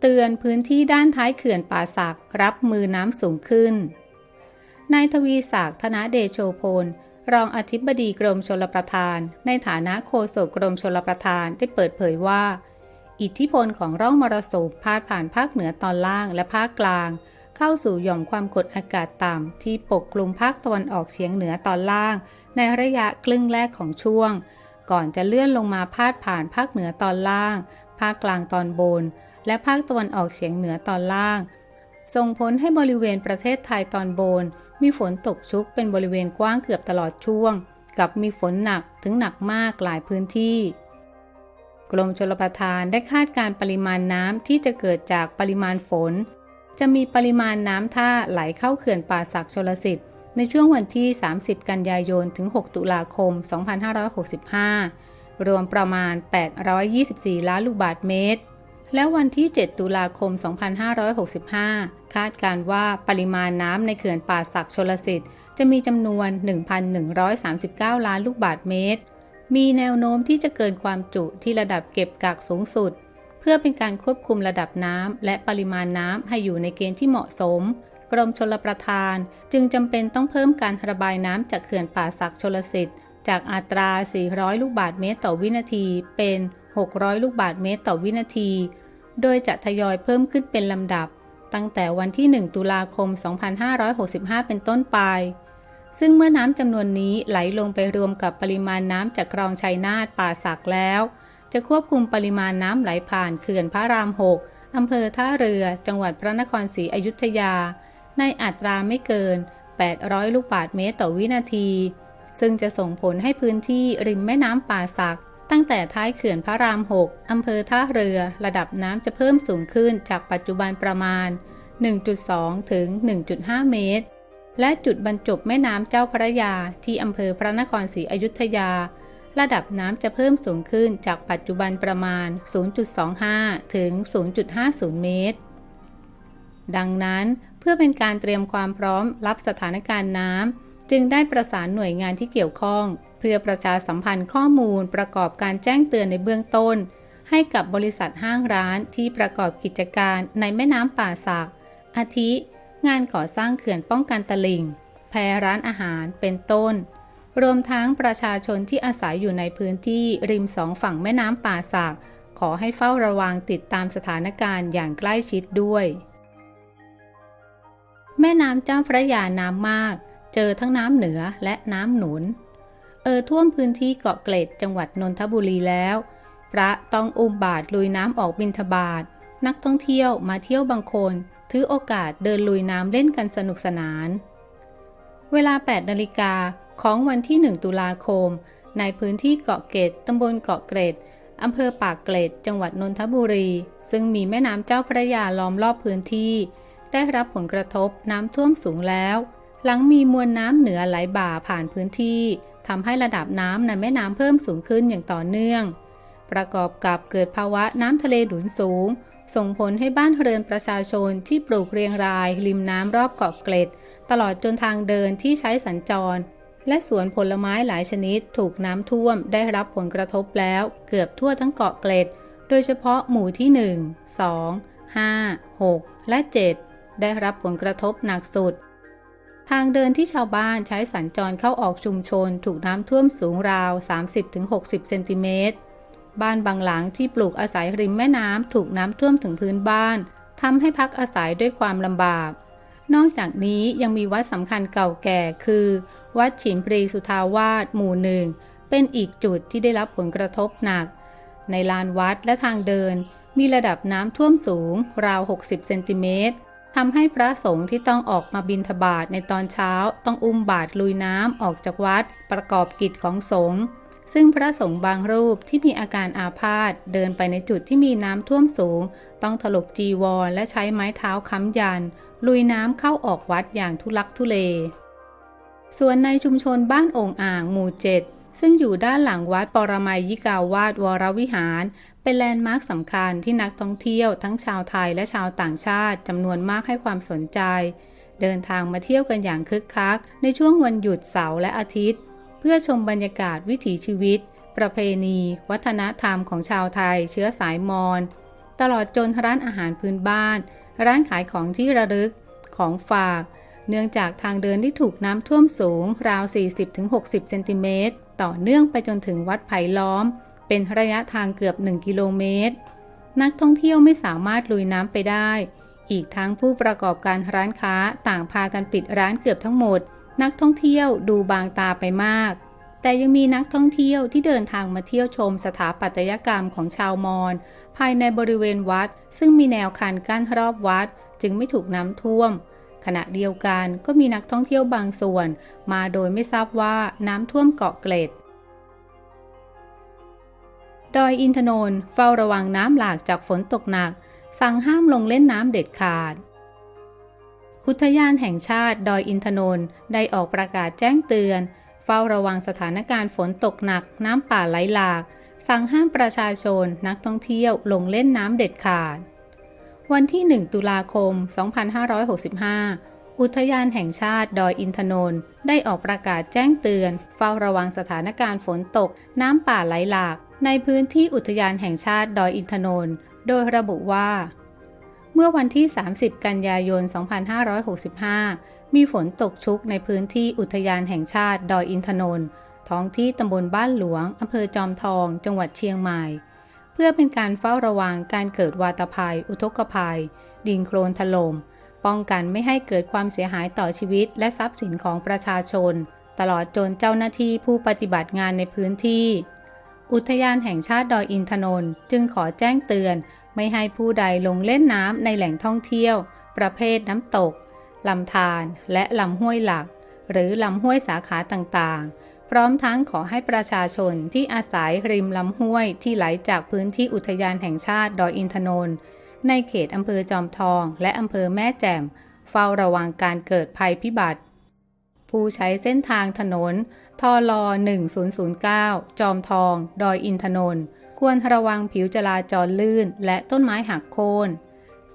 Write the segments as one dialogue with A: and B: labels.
A: เตือนพื้นที่ด้านท้ายเขื่อนป่าสักรับมือน้ำสูงขึ้น นายทวีศักดิ์ธนเดโชพลรองอธิบดีกรมชลประทาน ในฐานะโฆษกกรมชลประทานได้เปิดเผยว่า อิทธิพลของร่องมรสุมพาดผ่านภาคเหนือตอนล่างและภาคกลาง เข้าสู่หย่อมความกดอากาศต่ำที่ปกคลุมภาคตะวันออกเฉียงเหนือตอนล่าง ในระยะครึ่งแรกของช่วง ก่อนจะเลื่อนลงมาพาดผ่านภาคเหนือตอนล่าง ภาคกลางตอนบน และภาคตะวันออกเฉียงเหนือตอนล่าง ส่งผลให้บริเวณประเทศไทยตอนบน มีฝนตกชุกเป็นบริเวณกว้างเกือบตลอดช่วง กับมีฝนหนักถึงหนักมากหลายพื้นที่ กรมชลประทานได้คาดการปริมาณน้ำที่จะเกิดจากปริมาณฝน จะมีปริมาณน้ำท่าไหลเข้าเขื่อนป่าสักชลสิทธิ์ในช่วงวันที่ 30 กันยายน ถึง 6 ตุลาคม 2565 รวมประมาณ 824 ล้านลูกบาศก์เมตร และวันที่ 7 ตุลาคม 2565 คาดการว่าปริมาณน้ำในเขื่อนป่าสักชลสิทธิ์จะมีจำนวน 1,139 ล้านลูกบาศก์เมตร มีแนวโน้มที่จะเกินความจุที่ระดับเก็บกักสูงสุด เพื่อเป็นการควบคุมระดับน้ำและปริมาณน้ำให้อยู่ในเกณฑ์ที่เหมาะสม กรมชลประทาน จึงจำเป็นต้องเพิ่มการระบายน้ำจากเขื่อนป่าสักชลสิทธิ์จากอัตรา 400 ลูกบาศก์เมตรต่อวินาทีเป็น 600 ลูกบาศก์เมตรต่อวินาที โดยจะทยอยเพิ่มขึ้นเป็นลำดับ ตั้งแต่วันที่ 1 ตุลาคม 2565 เป็นต้นไป ซึ่งเมื่อน้ำจำนวนนี้ไหลลงไปรวมกับปริมาณน้ำจากคลองชัยนาทป่าสักแล้ว จะควบคุมปริมาณน้ำไหลผ่านเขื่อนพระราม 6อำเภอท่าเรือ จังหวัดพระนครศรีอยุธยา ในอัตราไม่เกิน 800 ลูกบาศก์เมตรต่อวินาทีซึ่งจะส่งผลให้พื้นที่ริมแม่น้ำป่าสัก ตั้งแต่ท้ายเขื่อนพระราม 6 อำเภอท่าเรือ ระดับน้ำจะเพิ่มสูงขึ้นจากปัจจุบันประมาณ 1.2 ถึง 1.5 เมตร และจุดบรรจบแม่น้ำเจ้าพระยาที่อำเภอพระนครศรีอยุธยา ระดับน้ำจะเพิ่มสูงขึ้นจากปัจจุบันประมาณ 0.25 ถึง 0.50 เมตร ดังนั้นเพื่อเป็นการเตรียมความพร้อมรับสถานการณ์น้ำ จึงได้ประสานหน่วยงานที่เกี่ยวข้อง เพื่อประชาสัมพันธ์ข้อมูลประกอบการแจ้งเตือนในเบื้องต้น ให้กับบริษัทห้างร้านที่ประกอบกิจการในแม่น้ำป่าสักอาทิ งานก่อสร้างเขื่อนป้องกันตลิ่งแพรร้านอาหารเป็นต้น รวมทั้งประชาชนที่อาศัยอยู่ในพื้นที่ริมสองฝั่งแม่น้ำป่าสักขอให้เฝ้าระวังติดตามสถานการณ์อย่างใกล้ชิดด้วย แม่น้ำเจ้าพระยาน้ำมาก เจอทั้งน้ำเหนือและน้ำหนุน เออท่วมพื้นที่เกาะเกร็ดจังหวัดนนทบุรีแล้ว พระต้องอุ้มบาทลุยน้ำออกบินทบาท นักท่องเที่ยวมาเที่ยวบางคน ถือโอกาสเดินลุยน้ำเล่นกันสนุกสนาน เวลา 8 นาฬิกาของวันที่ 1 ตุลาคม ในพื้นที่เกาะเกร็ดตำบลเกาะเกร็ดอำเภอปากเกร็ด จังหวัดนนทบุรี ซึ่งมีแม่น้ำเจ้าพระยาล้อมรอบพื้นที่ ได้รับผลกระทบน้ำท่วมสูงแล้ว หลังมีมวลน้ำเหนือไหลบ่าผ่านพื้นที่ทำให้ระดับน้ำในแม่น้ำเพิ่มสูงขึ้นอย่างต่อเนื่อง ประกอบกับเกิดภาวะน้ำทะเลหนุนสูง ส่งผลให้บ้านเรือนประชาชนที่ปลูกเรียงราย ริมน้ำรอบเกาะเกร็ด ตลอดจนทางเดินที่ใช้สัญจร และสวนผลไม้หลายชนิดถูกน้ำท่วมได้รับผลกระทบแล้ว เกือบทั่วทั้งเกาะเกร็ด โดยเฉพาะหมู่ที่ 1 2 5 6 และ 7 ได้รับผลกระทบหนักสุด ทางเดินที่ชาวบ้านใช้สัญจรเข้าออกชุมชน ถูกน้ำท่วมสูงราว 30-60 เซนติเมตร บ้านบางหลังที่ปลูกอาศัยริมแม่น้ำถูกน้ำท่วมถึงพื้นบ้านทำให้พักอาศัยด้วยความลำบาก นอกจากนี้ยังมีวัดสำคัญเก่าแก่คือ วัดฉิมปรีสุทาวาสหมู่หนึ่ง เป็นอีกจุดที่ได้รับผลกระทบหนัก ในลานวัดและทางเดินมีระดับน้ำท่วมสูงราว 60 เซนติเมตร ทำให้พระสงฆ์ที่ต้องออกมาบิณฑบาตในตอนเช้า ต้องอุ้มบาตรลุยน้ำออกจากวัด ประกอบกิจของสงฆ์ซึ่งพระสงฆ์บางรูปที่มีอาการอาพาธเดินไปในจุดที่มีน้ำท่วมสูง ต้องถลกจีวรและใช้ไม้เท้าค้ำยัน ลุยน้ำเข้าออกวัดอย่างทุลักทุเล ส่วนในชุมชนบ้านองอ่างหมู่เจ็ดซึ่งอยู่ด้านหลังวัดปรมัยยิกาวาสวรวิหาร เป็นแลนด์มาร์คสำคัญที่นักท่องเที่ยวทั้งชาวไทยและชาวต่างชาติจำนวนมากให้ความสนใจ เดินทางมาเที่ยวกันอย่างคึกคัก ในช่วงวันหยุดเสาร์และอาทิตย์ เพื่อชมบรรยากาศวิถีชีวิต ประเพณี วัฒนธรรมของชาวไทย เชื้อสายมอญตลอดจนร้านอาหารพื้นบ้าน ร้านขายของที่ระลึกของฝาก เนื่องจากทางเดินที่ถูกน้ำท่วมสูงราว 40-60 เซนติเมตรต่อเนื่องไปจนถึงวัดไผ่ล้อม เป็นระยะทางเกือบ 1 กิโลเมตร นักท่องเที่ยวไม่สามารถลุยน้ำไปได้ อีกทั้งผู้ประกอบการร้านค้าต่างพากันปิดร้านเกือบทั้งหมด นักท่องเที่ยวดูบางตาไปมาก แต่ยังมีนักท่องเที่ยวที่เดินทางมาเที่ยวชมสถาปัตยกรรมของชาวมอญภายในบริเวณวัด ซึ่งมีแนวคันกั้นรอบวัด จึงไม่ถูกน้ำท่วม ขณะเดียวกันก็มีนักท่องเที่ยวบางส่วน มาโดยไม่ทราบว่าน้ำท่วมเกาะเกร็ด ดอยอินทนนท์เฝ้าระวังน้ำหลากจากฝนตกหนัก สั่งห้ามลงเล่นน้ำเด็ดขาด อุทยานแห่งชาติดอยอินทนนท์ได้ออกประกาศแจ้งเตือน เฝ้าระวังสถานการณ์ฝนตกหนัก น้ำป่าไหลหลาก สั่งห้ามประชาชนนักท่องเที่ยวลงเล่นน้ำเด็ดขาด วันที่ 1 ตุลาคม 2565อุทยานแห่งชาติดอยอินทนนท์ได้ออกประกาศแจ้งเตือน เฝ้าระวังสถานการณ์ฝนตก น้ำป่าไหลหลาก ในพื้นที่อุทยานแห่งชาติดอยอินทนนท์โดยระบุว่า เมื่อวันที่ 30 กันยายน 2565 มีฝนตกชุกในพื้นที่อุทยานแห่งชาติดอยอินทนนท์ท้องที่ตำบลบ้านหลวงอำเภอจอมทอง จังหวัดเชียงใหม่ เพื่อเป็นการเฝ้าระวังการเกิดวาตภัย อุทกภัย ดินโคลนถล่มป้องกันไม่ให้เกิดความเสียหายต่อชีวิต และทรัพย์สินของประชาชน ตลอดจนเจ้าหน้าที่ผู้ปฏิบัติงานในพื้นที่ อุทยานแห่งชาติดอยอินทนนท์จึงขอแจ้งเตือน ไม่ให้ผู้ใดลงเล่นน้ำในแหล่งท่องเที่ยว ประเภทน้ำตกลำธารและลำห้วยหลัก หรือลำห้วยสาขาต่างๆ พร้อมทั้งขอให้ประชาชนที่อาศัยริมลำห้วยที่ไหลจากพื้นที่อุทยานแห่งชาติดอยอินทนนท์ในเขตอำเภอจอมทอง และอำเภอแม่แจ่ม เฝ้าระวังการเกิดภัยพิบัติ ผู้ใช้เส้นทางถนน ทล1009 จอมทอง ดอยอินทนนท์ควรระวังผิวจราจรลื่น และต้นไม้หักโค่น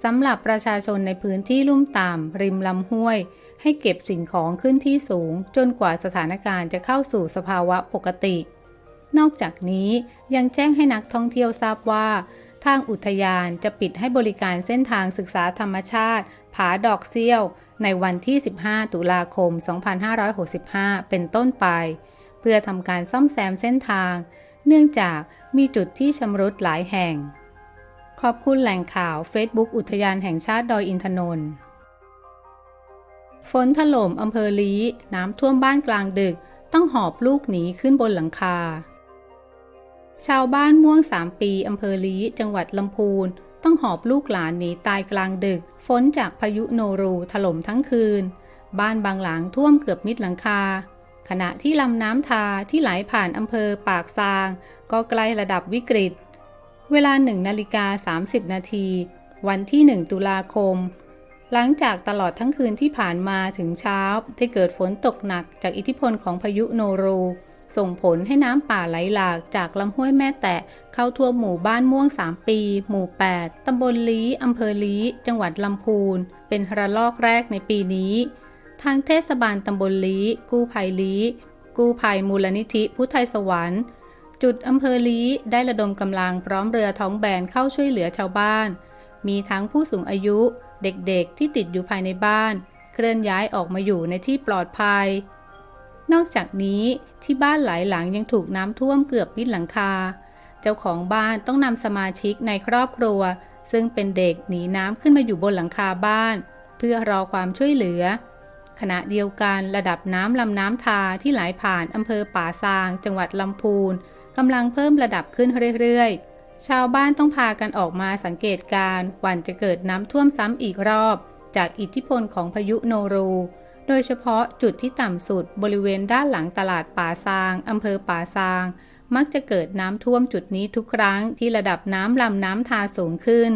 A: สำหรับประชาชนในพื้นที่ลุ่มต่ำริมลำห้วย ให้เก็บสิ่งของขึ้นที่สูง จนกว่าสถานการณ์จะเข้าสู่สภาวะปกติ นอกจากนี้ยังแจ้งให้นักท่องเที่ยวทราบว่า ทางอุทยานจะปิดให้บริการเส้นทางศึกษาธรรมชาติ ผาดอกเซี่ยว ในวันที่ 15 ตุลาคม 2565 เป็นต้นไป เพื่อทำการซ่อมแซมเส้นทาง เนื่องจากมีจุดที่ชำรุดหลายแห่ง ขอบคุณแหล่งข่าว Facebook อุทยานแห่งชาติดอยอินทนนท์ฝนถล่มอำเภอลีน้ำท่วมบ้านกลางดึก ต้องหอบลูกหนีขึ้นบนหลังคา ชาวบ้านม่วงสามปีอำเภอลีจังหวัดลำพูน ต้องหอบลูกหลานหนีตายกลางดึก ฝนจากพายุโนรูถล่มทั้งคืน บ้านบางหลังท่วมเกือบมิดหลังคา ขณะที่ลำน้ำทาที่ไหลผ่านอำเภอปากซาง ก็ใกล้ระดับวิกฤต เวลา1นาฬิกา30 นาที วันที่1ตุลาคม หลังจากตลอดทั้งคืนที่ผ่านมาถึงเช้าที่เกิดฝนตกหนักจากอิทธิพลของพายุโนรู ส่งผลให้น้ำป่าไหลหลากจากลำห้วยแม่แตะ เข้าท่วมหมู่บ้านม่วง 3 ปี หมู่ 8 ตำบลลี้อำเภอลี้ จังหวัดลำพูน เป็นระลอกแรกในปีนี้ ทางเทศบาลตำบลลี้ กู้ภัยลี้ กู้ภัยมูลนิธิพุทธไทยสวรรค์จุดอำเภอลี้ได้ระดมกำลังพร้อมเรือท้องแบนเข้าช่วยเหลือชาวบ้าน มีทั้งผู้สูงอายุ เด็กๆที่ติดอยู่ภายในบ้าน เคลื่อนย้ายออกมาอยู่ในที่ปลอดภัย นอกจากนี้ที่บ้านหลายหลังยังถูกน้ำท่วมเกือบมิดหลังคา เจ้าของบ้านต้องนำสมาชิกในครอบครัว ซึ่งเป็นเด็กหนีน้ำขึ้นมาอยู่บนหลังคาบ้าน เพื่อรอความช่วยเหลือ ขณะเดียวกันระดับน้ำลำน้ำทาที่ไหลผ่านอำเภอป่าซาง จังหวัดลำพูนกำลังเพิ่มระดับขึ้นเรื่อยๆ ชาวบ้านต้องพากันออกมาสังเกตการวันจะเกิดน้ำท่วมซ้ำอีกรอบ จากอิทธิพลของพายุโนรู โดยเฉพาะจุดที่ต่ำสุดบริเวณด้านหลังตลาดป่าซางอำเภอป่าซาง มักจะเกิดน้ำท่วมจุดนี้ทุกครั้งที่ระดับน้ำลำน้ำทาสูงขึ้น